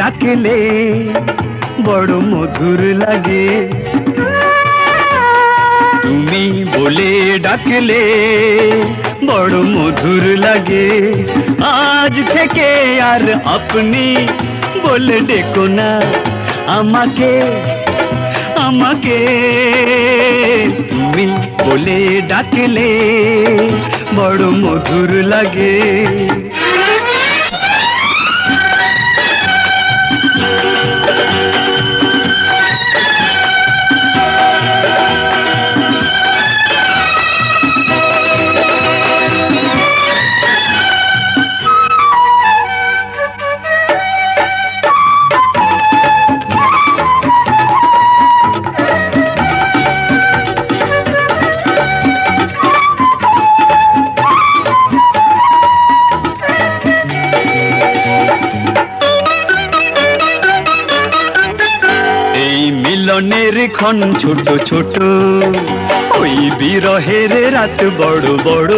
ডাকলে বড় মধুর লাগে। তুমি বলে ডাকলে বড় মধুর লাগে। আজ থেকে আর আপনি বলে ডেকো না। আমাকে আমাকে তুমি বলে ডাকলে বড় মধুর লাগে। মিলনের ক্ষণ ছোট ছোট, ওই বিরহের রাত বড় বড়।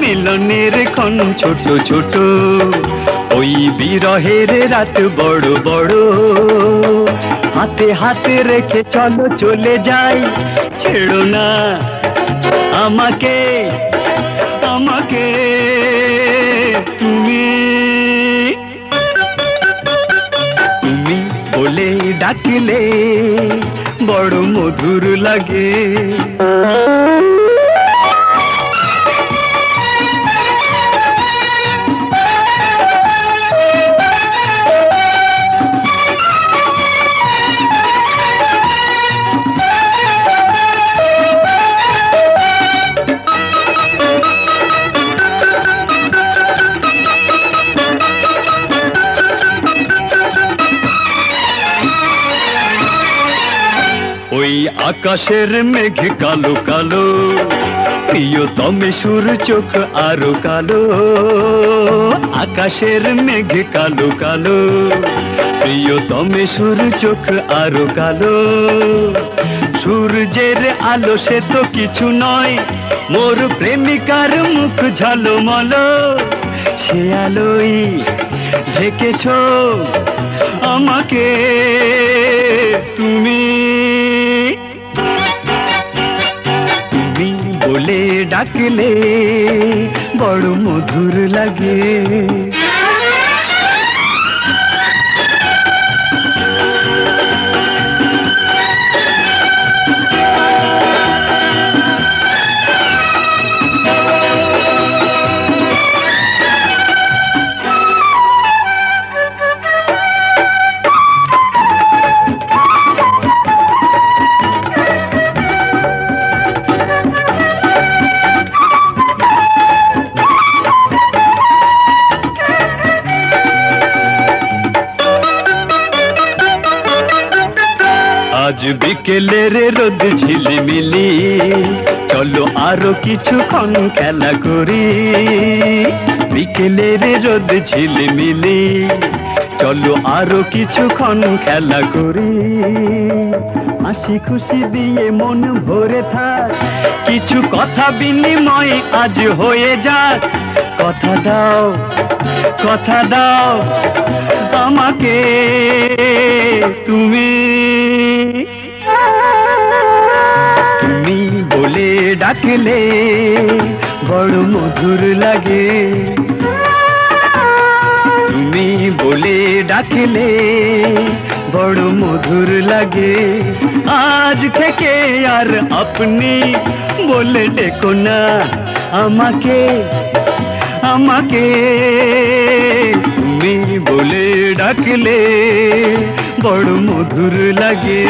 মিলনের ক্ষণ ছোট ছোট, ওই বিরহের রাত বড় বড়। হাতে হাতে রেখে চলো, চলে যাই, ছেড়ো না আমাকে আমাকে তুমি। বলে ডাকলে বড় মধুর লাগে। আকাশের মেঘ কালো কালো প্রিয়তমে সুর চোখ আরও কালো। আকাশের মেঘ কালো কালো প্রিয়তমে সুর চোখ আরও কালো। সূর্যের আলো সে তো কিছু নয়, মোর প্রেমিকার মুখ ঝলমল। সে আলোই ঢেকেছ আমাকে তুমি তুমি ডাকলে বড় মধুর লাগে। আজ বিকেলের রোদ ঝিলিমিলি। চলো আরও কিছুক্ষণ খেলা করি। বিকেলের রোদ ঝিলিমিলি। চলো আরও কিছুক্ষণ খেলা করি। হাসি খুশি দিয়ে মন ভরে থাক। কিছু কথা বিনিময় আজ হয়ে যাক। কথা দাও কথা দাও আমাকে। তুমি ডাকলে বড় মধুর লাগে। তুমি বলে ডাকলে বড় মধুর লাগে। আজ থেকে আর আপনি বলে ডেকো না আমাকে আমাকে। তুমি বলে ডাকলে বড় মধুর লাগে।